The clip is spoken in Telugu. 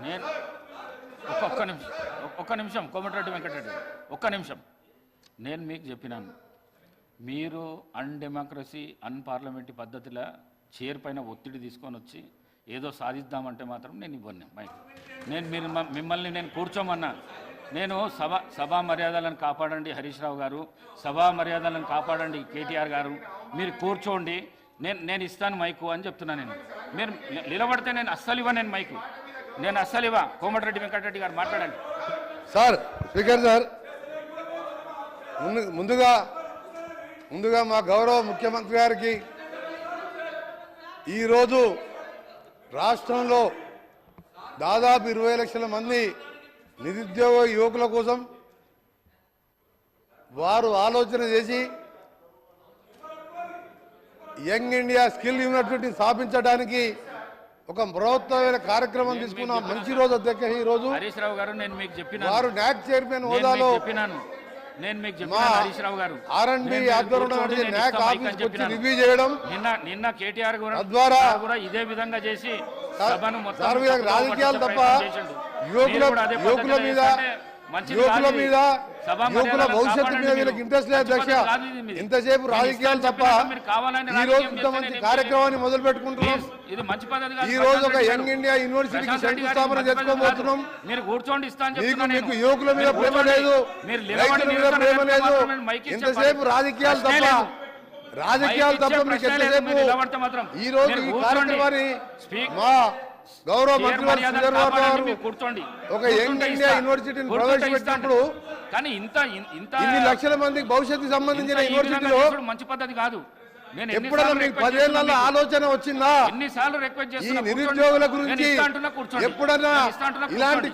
నేను ఒక్క నిమిషం ఒక్క నిమిషం కోమటిరెడ్డి వెంకటరెడ్డి ఒక్క నిమిషం. నేను మీకు చెప్పినాను మీరు అన్ డెమోక్రసీ అన్ పార్లమెంటరీ పద్ధతిలో చైర్ పైన ఒత్తిడి తీసుకొని వచ్చి ఏదో సాధిద్దామంటే మాత్రం నేను ఇవ్వను మైక్ నేను మీరు మ- మిమ్మల్ని నేను కూర్చోమన్నా. నేను సభ సభా మర్యాదలను కాపాడండి హరీష్ రావు గారు సభా మర్యాదలను కాపాడండి కేటీఆర్ గారు. మీరు కూర్చోండి నేను నేను ఇస్తాను మైకు అని చెప్తున్నాను నేను. మీరు నిలబడితే నేను అస్సలు ఇవ్వ నేను మైకు. నేను అస్సలు ఇవ్వ కోమటిరెడ్డి వెంకటరెడ్డి గారు మాట్లాడండి. సార్ స్పీకర్ సార్ ముందు ముందుగా ముందుగా మా గౌరవ ముఖ్యమంత్రి గారికి ఈరోజు రాష్ట్రంలో దాదాపు ఇరవై లక్షల మంది నిరుద్యోగ యువకుల కోసం వారు ఆలోచన చేసి యంగ్ ఇండియా స్కిల్ యూనివర్సిటీ స్థాపించడానికి ఒక బృహత్తమైన కార్యక్రమం తీసుకున్న మంచి రోజు అధ్యక్ష ఈ రోజు హరీష్ రావు గారు నేను మీకు చెప్పిన వారు న్యాక్ చైర్మన్ హోదాలో చెప్పినాను నేను మీకు చెప్పినాను హరీష్ రావు గారు ఆర్ఎండ్బి ఆధ్వర్యంలో ఆఫీస్కి అని వచ్చి. రివ్యూ చేయడం నిన్న నిన్న కేటీఆర్ గారు తద్వారా గారు కూడా ఇదే విధంగా చేసి సభను మొత్తం రాజకీయాలు తప్ప. యువకుల యువకుల మీద యువకుల. మీద యువకుల భవిష్యత్తు మీద. వీళ్ళకి ఇంట్రెస్ట్ లేదు మీది. ఇంతసేపు రాజకీయాలు తప్ప ఈ రోజు ఇంతమంది నేను కార్యక్రమాన్ని మొదలు పెట్టుకుంటున్నాం ఈ రోజు ఒక యంగ్. ఇండియా యూనివర్సిటీకి శంకుస్థాపన చేసుకోబోతున్నాం. మీరు కూర్చోండి మీకు మీకు. యువకుల మీద ప్రేమ. లేదు రైతుల మీద ప్రేమ లేదు ఇంతసేపు రాజకీయాలు తప్ప. రాజకీయాలు తప్ప మీకు. ఎంతసేపు. ఈ రోజు ఈ. కార్యక్రమాన్ని మా గౌరవ మంత్రి కూర్చోండి ఒక యంగ్ ఇండియా. యూనివర్సిటీని ప్రవేశపెట్టినప్పుడు. కానీ ఇంత ఇంత ఇన్ని లక్షల మందికి భవిష్యత్తుకు సంబంధించిన యూనివర్సిటీలో మంచి పద్ధతి కాదు నేను ఎప్పుడైనా మీకు మీకు? ఆలోచన వచ్చిందా ఎన్నిసార్లు రిక్వెస్ట్ చేస్తున్నా కూర్చోండి. నిరుద్యోగుల గురించి. ఎప్పుడన్నా ఇలాంటి.